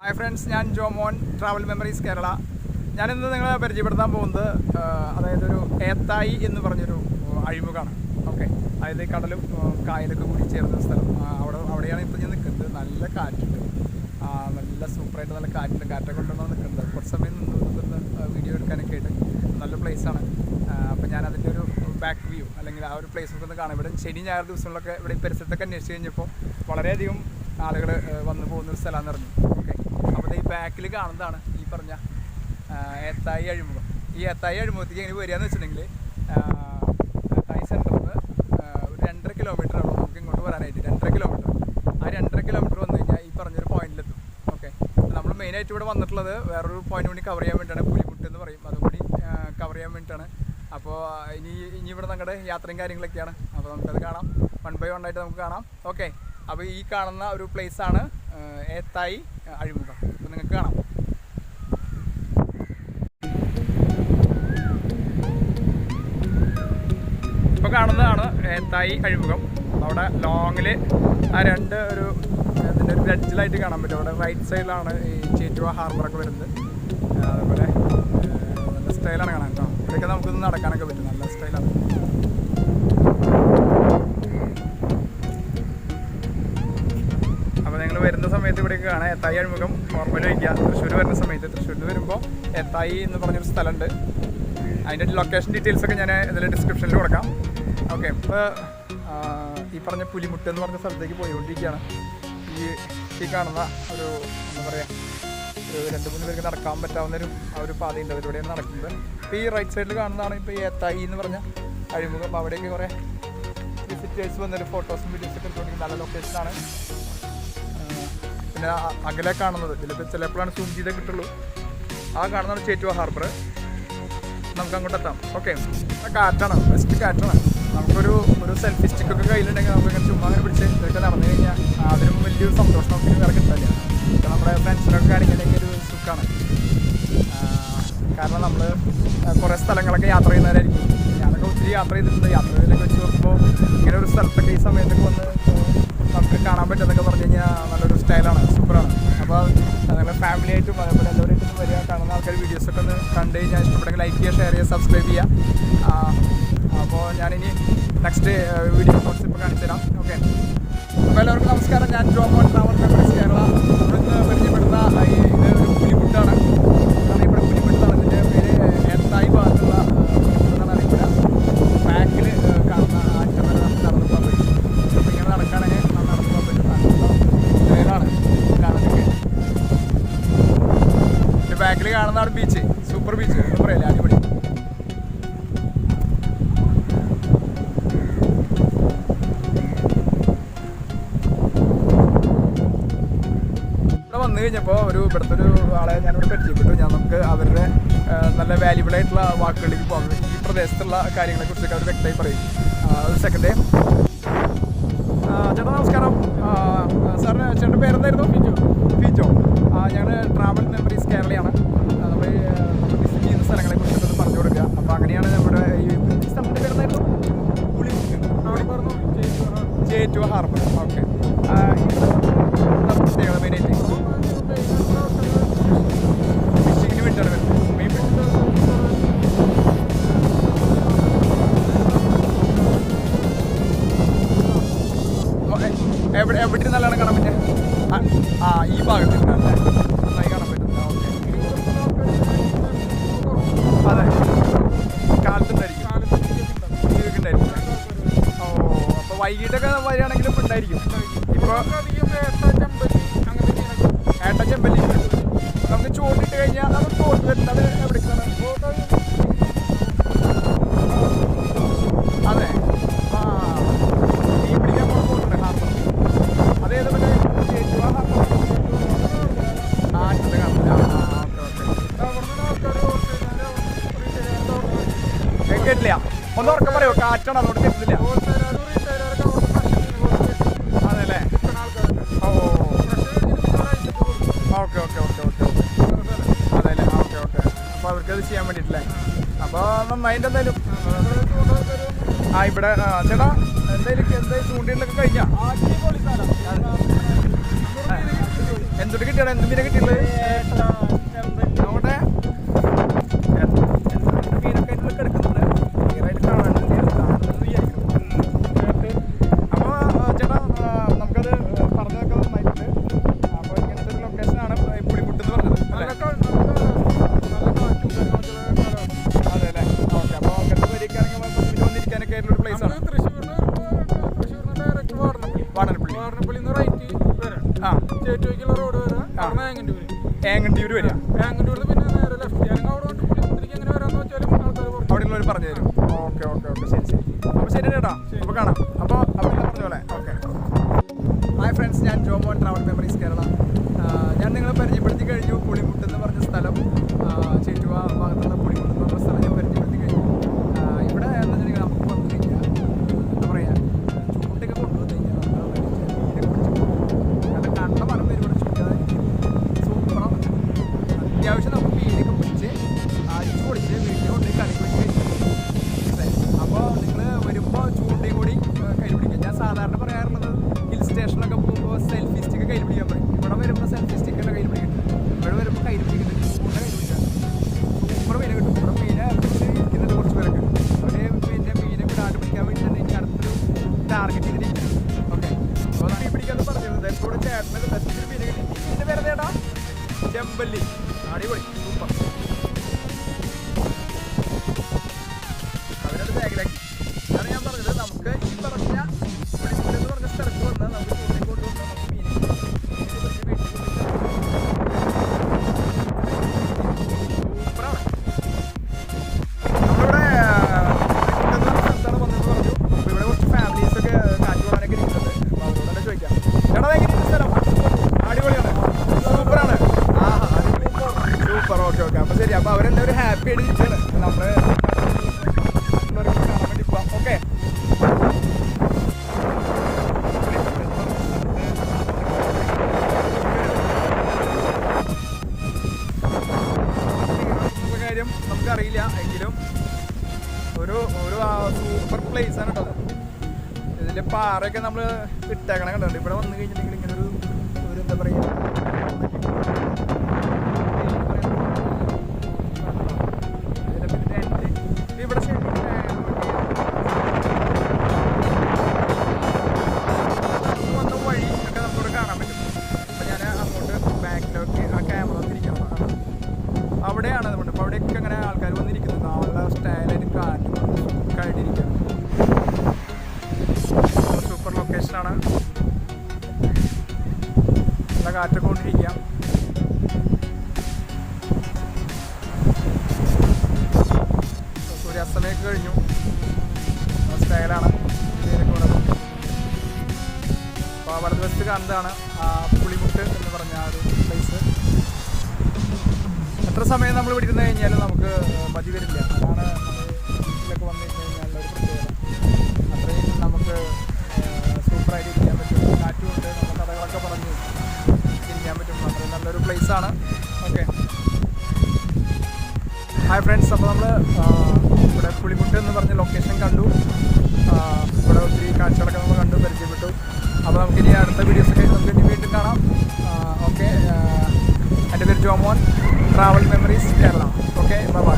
Hi friends ഞാൻ Jomon travel memories Kerala ഞാനിന്ന് നിങ്ങളെ പരിചയപ്പെടുത്താൻ പോകുന്നത് അതായത് ഒരു ഏത്തായി എന്ന് പറഞ്ഞൊരു അഴിമുഖമാണ് ഓക്കെ അതായത് കടലും കായലൊക്കെ കൂടി ചേർന്ന സ്ഥലം. അവിടെ അവിടെയാണ് ഇപ്പോൾ ഞാൻ നിൽക്കുന്നത്. നല്ല കാറ്റുണ്ട്. നല്ല സൂപ്പറായിട്ട് നല്ല കാറ്റുണ്ട് കാറ്റൊക്കെ കൊണ്ടുവന്നാണ് നിൽക്കുന്നത് കുറച്ച് സമയം നിന്ന് വീഡിയോ എടുക്കാനൊക്കെ ആയിട്ട് നല്ല പ്ലേസാണ് അപ്പോൾ ഞാൻ അതിന്റെ ഒരു ബാക്ക് വ്യൂ അല്ലെങ്കിൽ ആ ഒരു പ്ലേസ് ഒക്കെ ഒന്ന് കാണാം. ഇവിടെ ശനി ഞായർ ദിവസങ്ങളിലൊക്കെ ഇവിടെ പരിസരത്തൊക്കെ അന്വേഷിച്ച് കഴിഞ്ഞപ്പോൾ വളരെയധികം ആളുകൾ വന്നു പോകുന്ന ഒരു സ്ഥലമാണെന്ന് പറഞ്ഞു ഓക്കെ ബാക്കിൽ കാണുന്നതാണ് ഈ പറഞ്ഞ ഏത്തായി അഴിമുഖം. ഈ ഏത്തായി അഴിമുഖത്തേക്ക് എങ്ങനെ വരിക എന്ന് വെച്ചിട്ടുണ്ടെങ്കിൽ ഏത്തായി സെന്ററിൽ നിന്ന് ഒരു രണ്ടര കിലോമീറ്റർ ആണ് നമുക്ക് ഇങ്ങോട്ട് വരാനായിട്ട്. രണ്ടര കിലോമീറ്റർ ആ രണ്ടര കിലോമീറ്റർ വന്നു കഴിഞ്ഞാൽ ഈ പറഞ്ഞൊരു പോയിന്റിലെത്തും ഓക്കെ നമ്മൾ മെയിനായിട്ട് ഇവിടെ വന്നിട്ടുള്ളത് വേറൊരു പോയിന്റ് കൂടി കവർ ചെയ്യാൻ വേണ്ടിയിട്ടാണ് പുലിമുട്ട് എന്ന് പറയും. അതും കൂടി കവർ ചെയ്യാൻ വേണ്ടിയിട്ടാണ്. അപ്പോൾ ഇനി ഇനി ഇവിടെ നമ്മുടെ യാത്രയും കാര്യങ്ങളൊക്കെയാണ്. അപ്പോൾ നമുക്കത് കാണാം. വൺ ബൈ വൺ ആയിട്ട് നമുക്ക് കാണാം. ഓക്കെ അപ്പോൾ ഈ കാണുന്ന ഒരു പ്ലേസാണ് ഏത്തായി അഴിമുഖം. അപ്പോൾ നിങ്ങൾക്ക് കാണാം. ഇപ്പോൾ കാണുന്നതാണ് തൈ അഴിമുഖം. അവിടെ ലോങ്ങിൽ ആ രണ്ട് ഒരു അതിന്റെ ഒരു ബ്രഡ്ജിലായിട്ട് കാണാൻ പറ്റും. അവിടെ റൈറ്റ് സൈഡിലാണ് ഈ ചേറ്റുവ ഹാർബറൊക്കെ വരുന്നത്. അതുപോലെ നല്ല സ്റ്റൈലാണ് കാണാൻ കേട്ടോ. ഇവിടെയൊക്കെ നമുക്കൊന്ന് നടക്കാനൊക്കെ പറ്റും. നല്ല സ്റ്റൈലാണ് വരുന്ന സമയത്ത് ഇവിടേക്ക് കാണാം എത്തായി അഴിമുഖം ഓർമ്മയിൽ വയ്ക്കുക. തൃശ്ശൂർ വരുന്ന സമയത്ത് തൃശ്ശൂരിൽ വരുമ്പോൾ എത്തായി എന്ന് പറഞ്ഞൊരു സ്ഥലമുണ്ട്. അതിന്റെ ലൊക്കേഷൻ ഡീറ്റെയിൽസ് ഒക്കെ ഞാൻ ഇതിൽ ഡിസ്ക്രിപ്ഷനിൽ കൊടുക്കാം. ഓക്കെ ഇപ്പോൾ ഈ പറഞ്ഞ പുലിമുട്ട് എന്ന് പറഞ്ഞ സ്ഥലത്തേക്ക് പോയിക്കൊണ്ടിരിക്കുകയാണ്. ഈ ഈ കാണുന്ന ഒരു എന്താ പറയുക ഒരു രണ്ട് മൂന്ന് പേർക്ക് നടക്കാൻ പറ്റാവുന്ന ഒരു ആ ഒരു പാതയുണ്ട്. അതിലൂടെയാണ് നടക്കുന്നത്. ഇപ്പോൾ ഈ റൈറ്റ് സൈഡിൽ കാണുന്നതാണ് ഇപ്പോൾ ഈ എത്തായി എന്ന് പറഞ്ഞ അഴിമുഖം. അവിടെയൊക്കെ കുറേ വിസിറ്റേഴ്സ് വന്നൊരു ഫോട്ടോസും വീഡിയോസൊക്കെ എടുത്തുകൊണ്ടിരിക്കുന്ന നല്ല ലൊക്കേഷനാണ് പിന്നെ അകലെ കാണുന്നത്. ഇതിലിപ്പോൾ ചിലപ്പോഴാണ് സൂം ചെയ്തേ കിട്ടുള്ളൂ. ആ കാണുന്നതാണ് ചേറ്റുവ ഹാർബർ നമുക്ക് അങ്ങോട്ട് എത്താം. ഓക്കെ കാറ്റാണ്. ബെസ്റ്റ് കാറ്റാണ്. നമുക്കൊരു ഒരു സെൽഫി സ്റ്റിക്കൊക്കെ കയ്യിലുണ്ടെങ്കിൽ നമുക്ക് ഇങ്ങനെ ചുമ്മാ അങ്ങനെ പിടിച്ച് ഇതൊക്കെ നടന്നു കഴിഞ്ഞാൽ അതിനും വലിയൊരു സന്തോഷം നമുക്ക് വേറെ കിട്ടില്ല ഇപ്പം നമ്മുടെ ഫ്രണ്ട്സിനൊക്കെ കാണിക്കണമെങ്കിൽ ഒരു സുഖമാണ് കാരണം നമ്മൾ കുറേ സ്ഥലങ്ങളൊക്കെ യാത്ര ചെയ്യുന്നവരായിരിക്കും. ഞാനൊക്കെ ഒത്തിരി യാത്ര ചെയ്തിട്ടുണ്ട്. യാത്ര ചെയ്തതിലൊക്കെ വെച്ച് നോക്കുമ്പോൾ ഇങ്ങനെ ഒരു സ്ഥലത്തൊക്കെ ഈ സമയത്തൊക്കെ വന്ന് നമുക്ക് കാണാൻ പറ്റുന്നൊക്കെ പറഞ്ഞു കഴിഞ്ഞാൽ നല്ലൊരു സ്റ്റൈലാണ് സൂപ്പറാണ്. അപ്പോൾ നിങ്ങളുടെ ഫാമിലി ആയിട്ടും അതേപോലെ എല്ലാവരായിട്ടും വരിക കാണുന്ന ആൾക്കാർ വീഡിയോസൊക്കെ ഒന്ന് കണ്ട് കഴിഞ്ഞാൽ ഇഷ്ടപ്പെട്ടെങ്കിൽ ലൈക്ക് ചെയ്യുക ഷെയർ ചെയ്യുക സബ്സ്ക്രൈബ് ചെയ്യുക. അപ്പോൾ ഞാനിനി നെക്സ്റ്റ് വീഡിയോ കുറച്ച് ഇപ്പോൾ കാണിച്ചു തരാം. ഓക്കെ അപ്പോൾ എല്ലാവർക്കും നമസ്കാരം. ഞാൻ ജോമോൻ ട്രാവൽ മെമ്പേഴ്സ് കേരള. ഇവിടുന്ന് പരിചയപ്പെടുന്ന ഈ ബാക്കിൽ കാണുന്നതാണ് ബീച്ച് സൂപ്പർ ബീച്ച് എന്ന് പറയല്ലേ അടിപൊളി. ഇവിടെ വന്നു കഴിഞ്ഞപ്പോൾ ഒരു ഇവിടുത്തെ ഒരു ആളെ ഞാനിവിടെ പരിചയപ്പെട്ടു. ഞാൻ നമുക്ക് അവരുടെ നല്ല വാല്യുബിൾ ആയിട്ടുള്ള വാക്കുകളിലേക്ക് പോകാം. ഈ പ്രദേശത്തുള്ള കാര്യങ്ങളെ കുറിച്ചൊക്കെ അവർ വ്യക്തമായി പറയും. ഒരു സെക്കൻഡ് ചേട്ടാ നമസ്കാരം. സാറിന് ചേട്ടന്റെ പേരെന്തായിരുന്നു? ഫിജോ. ഫിജോ. ഞങ്ങൾ ട്രാവൽ മെമ്മറീസ് കേരളയാണ്. നമ്മൾ വിസിറ്റ് ചെയ്യുന്ന സ്ഥലങ്ങളെ കുറിച്ചൊക്കെ പറഞ്ഞു കൊടുക്കുക. അപ്പോൾ അങ്ങനെയാണ് നമ്മുടെ ഈ പേരെന്തായിരുന്നു? പുളിമുക്ക് ചേറ്റുവ ഹാർബർ. ഓക്കെ. പ്രത്യേകത മെയിനായിട്ട് ഫിഷിങ്ങിന് വേണ്ടിയാണ് വരുന്നത്. മെയിൻ എവിടെ എവിടെ നല്ലതാണ് കാണാൻ പറ്റുക ആ, ഈ ഭാഗത്ത്. ഇരുന്നല്ലേ അതെ. കാലത്തുണ്ടായിരിക്കും. ഓ അപ്പോൾ വൈകിട്ടൊക്കെ വരികയാണെങ്കിലും ഉണ്ടായിരിക്കും. ഇപ്പോൾ ഏട്ട ചെമ്പല്ലി നമുക്ക് ചൂണ്ടിട്ട് കഴിഞ്ഞാൽ അത് ബോട്ട് വരുന്നത് കാറ്റാണ് അതുകൊണ്ട് കേട്ടില്ല അതെല്ലേ? ഓ. ഓക്കെ ഓക്കെ ഓക്കെ ഓക്കെ അതെല്ലേ? ആ ഓക്കെ ഓക്കെ. അപ്പോൾ അവർക്കത് ചെയ്യാൻ വേണ്ടിയിട്ടില്ലേ? അപ്പോൾ നന്നായിട്ട് എന്തായാലും. ആ ഇവിടെ ചേട്ടാ എന്തായാലും എന്തായാലും ചൂണ്ടിയിലൊക്കെ കഴിഞ്ഞാ? എന്തൊട്ട് കിട്ടിയാണ് എന്തിനാണ് കിട്ടിയുള്ളത് പിന്നെ നേരെ ലെഫ്റ്റ് അവിടെ കൊണ്ട് പുള്ളിമുട്ടിലേക്ക് എങ്ങനെ വരാന്ന് വെച്ചാലും ആൾക്കാർ പറഞ്ഞു അവിടെയുള്ളവർ പറഞ്ഞു തരും. Okay okay okay. ശരി ശരി. അപ്പോൾ ശരി കേട്ടോ അപ്പോൾ കാണാം. അപ്പോൾ അപ്പോൾ പറഞ്ഞ പോലെ ഓക്കെ. ഹായ് ഫ്രണ്ട്സ് ഞാൻ ജോമോൻ ട്രാവൽ മെമ്മറീസ് കേരള ഇതിലെ പാറയൊക്കെ നമ്മൾ ഇട്ടേക്കണം കണ്ടോ? ഇവിടെ വന്നു കഴിഞ്ഞിട്ടുണ്ടെങ്കിൽ ഇങ്ങനെ ഒരു ഒരു എന്താ പറയുക അങ്ങോട്ട് ആ ക്യാമറ അവിടെയാണ് അതുകൊണ്ട് അപ്പോൾ അവിടെയൊക്കെ അങ്ങനെ ആൾക്കാർ വന്നിരിക്കുന്നത്. നല്ല സ്റ്റൈലായിട്ട് കാണുന്നതാണ് പുളിമുട്ട് എന്ന് പറഞ്ഞ ആ ഒരു പ്ലേസ് എത്ര സമയം നമ്മൾ ഇവിടെ ഇരുന്ന് കഴിഞ്ഞാൽ നമുക്ക് മതി വരില്ല. അതാണ് വീട്ടിലൊക്കെ വന്നു കഴിഞ്ഞാൽ ഒരു പ്രത്യേകത. അത്രയും നമുക്ക് സൂപ്പറായിട്ട് ഇരിക്കാൻ പറ്റും. കാറ്റുമുണ്ട് നമ്മൾ കഥകളൊക്കെ പറഞ്ഞ് ഇരിക്കാൻ പറ്റും. അത്രയും നല്ലൊരു പ്ലേസാണ് ഓക്കെ. ഹായ് ഫ്രണ്ട്സ് അപ്പോൾ നമ്മൾ ഇവിടെ പുളിമുട്ട് എന്ന് പറഞ്ഞ ലൊക്കേഷൻ കണ്ടു. ഇവിടെ ഒത്തിരി കാഴ്ചകളൊക്കെ നമ്മൾ കണ്ടു പരിചയപ്പെട്ടു. അപ്പോൾ നമുക്കിനി അടുത്ത വീഡിയോസൊക്കെ നമുക്ക് ഇനി വീണ്ടും കാണാം. ഓക്കെ എന്റെ പേര് Jomon. Travel memories Kerala okay bye